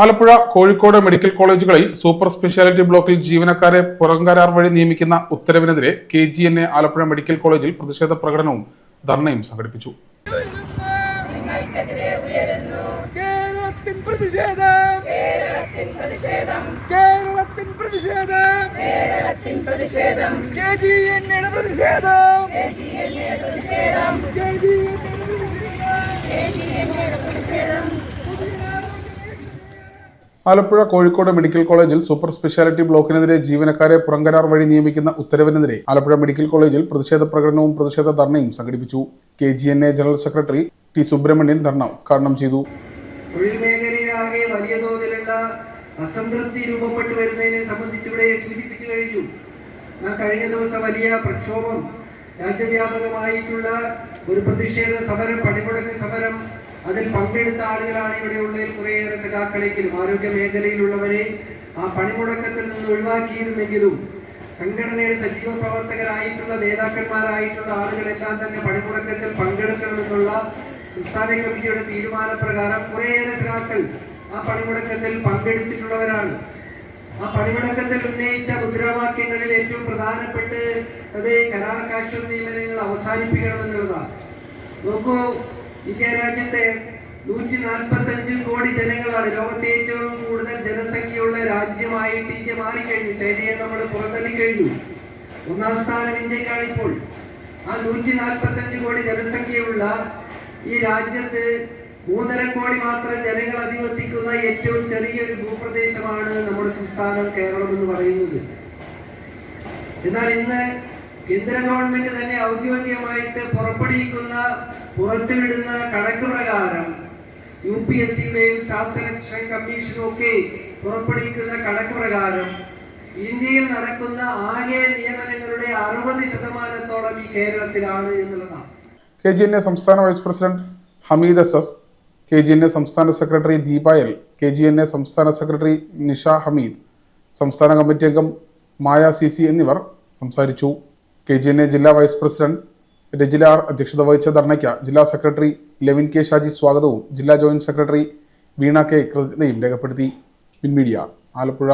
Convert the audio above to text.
Alappuzha Kozhikode medical കോളേജുകളിൽ super speciality ബ്ലോക്കിൽ ജീവനക്കാരെ പുറം കരാർ വഴി നിയമിക്കുന്ന ഉത്തരവിനെതിരെ K G N A Alappuzha medical കോളേജിൽ പ്രതിഷേധ പ്രകടനവും ധർണയും സംഘടിപ്പിച്ചു. പ്രതിഷേധം. പ്രതിഷേധം കേരളത്തിൻ പ്രതിഷേധം കേരളത്തിൻ പ്രതിഷേധം കെ ജി എണ്ണയുടെ പ്രതിഷേധം കെ ജി എണ്ണയുടെ പ്രതിഷേധം കെ ജി എണ്ണയുടെ പ്രതിഷേധം ആലപ്പുഴ കോഴിക്കോട് മെഡിക്കൽ കോളേജിൽ സൂപ്പർ സ്പെഷ്യാലിറ്റി ബ്ലോക്കിനെതിരെ ജീവനക്കാരെ പുറംകരാർ വഴി നിയമിക്കുന്ന ഉത്തരവിനെതിരെ ആലപ്പുഴ മെഡിക്കൽ കോളേജിൽ പ്രതിഷേധ പ്രകടനവും പ്രതിഷേധ ധർണയും സംഘടിപ്പിച്ചു. K G N A general secretary T Subramanian ധർണ ഉദ്ഘാടനം ചെയ്തു. അസംതൃപ്തി കഴിഞ്ഞ ദിവസം വലിയ പ്രക്ഷോഭം രാജ്യവ്യാപകമായിട്ടുള്ള ഒരു പ്രതിഷേധ സമരം പണിമുടക്ക് സമരം അതിൽ പങ്കെടുത്ത ആളുകളാണ് ഇവിടെ ഉള്ളതിൽ കുറേയേറെ സഖാക്കളെങ്കിലും ആരോഗ്യ മേഖലയിലുള്ളവരെ ആ പണിമുടക്കത്തിൽ നിന്ന് ഒഴിവാക്കിയിരുന്നെങ്കിലും സംഘടനയുടെ സജീവ പ്രവർത്തകരായിട്ടുള്ള നേതാക്കന്മാരായിട്ടുള്ള ആളുകളെല്ലാം തന്നെ പണിമുടക്കത്തിൽ പങ്കെടുക്കണമെന്നുള്ള സംസ്ഥാന കമ്മിറ്റിയുടെ തീരുമാനപ്രകാരം കുറേയേറെ സഖാക്കൾ ആ പണിമുടക്കത്തിൽ പങ്കെടുത്തിട്ടുള്ളവരാണ്. ആ പണിമുടക്കത്തിൽ ഉന്നയിച്ച മുദ്രാവാക്യങ്ങളിൽ ഏറ്റവും പ്രധാനപ്പെട്ട് അത് കരാർ കാശ്വ നിയമനങ്ങൾ അവസാനിപ്പിക്കണമെന്നുള്ളതാണ് നോക്കൂ ഇന്ത്യ രാജ്യത്തെ നൂറ്റി നാൽപ്പത്തി അഞ്ച് കോടി ജനങ്ങളാണ്. ലോകത്തെ ഏറ്റവും കൂടുതൽ ജനസംഖ്യയുള്ള രാജ്യമായിട്ട് ഇന്ത്യ മാറിക്കഴിഞ്ഞു. ചൈനയെ നമ്മൾ പുറന്തള്ളിക്കഴിഞ്ഞു ഒന്നാം സ്ഥാനം ഇന്ത്യക്കാണ് ഇപ്പോൾ. ആ നൂറ്റി നാൽപ്പത്തി അഞ്ച് കോടി ജനസംഖ്യയുള്ള ഈ രാജ്യത്ത് മൂന്നര കോടി മാത്രം ജനങ്ങൾ അധിവസിക്കുന്ന ഏറ്റവും ചെറിയൊരു ഭൂപ്രദേശമാണ് നമ്മുടെ സംസ്ഥാനം കേരളം എന്ന് പറയുന്നത്. എന്നാൽ ഇന്ന് കേന്ദ്ര ഗവൺമെന്റ് തന്നെ ഔദ്യോഗികമായിട്ട് പുറപ്പെടുവിക്കുന്ന പുറത്തുവിടുന്ന കണക്ക് പ്രകാരം യു പി എസ് സിയുടെയും സ്റ്റാഫ് സെലക്ഷൻ കമ്മീഷനും ഒക്കെ പുറപ്പെടുവിക്കുന്ന കണക്ക് പ്രകാരം ഇന്ത്യയിൽ നടക്കുന്ന ആകെ നിയമനങ്ങളുടെ അറുപത് ശതമാനത്തോളം ഈ കേരളത്തിലാണ് എന്നുള്ളതാണ്. കെ ജി എൻ സംസ്ഥാന vice president Hameed S S K G N സംസ്ഥാന secretary Deepa L K G N സംസ്ഥാന സെക്രട്ടറി നിഷ ഹമീദ് സംസ്ഥാന കമ്മിറ്റി അംഗം മായ സി സി എന്നിവർ സംസാരിച്ചു. കെ ജി എൻ എ ജില്ലാ വൈസ് പ്രസിഡന്റ് രജില ആർ അധ്യക്ഷത വഹിച്ച ധർണയ്ക്ക് ജില്ലാ സെക്രട്ടറി ലെവിൻ കെ ഷാജി സ്വാഗതവും ജില്ലാ ജോയിന്റ് സെക്രട്ടറി വീണ കെ കൃതജ്ഞതയും രേഖപ്പെടുത്തി. പിൻമീഡിയ ആലപ്പുഴ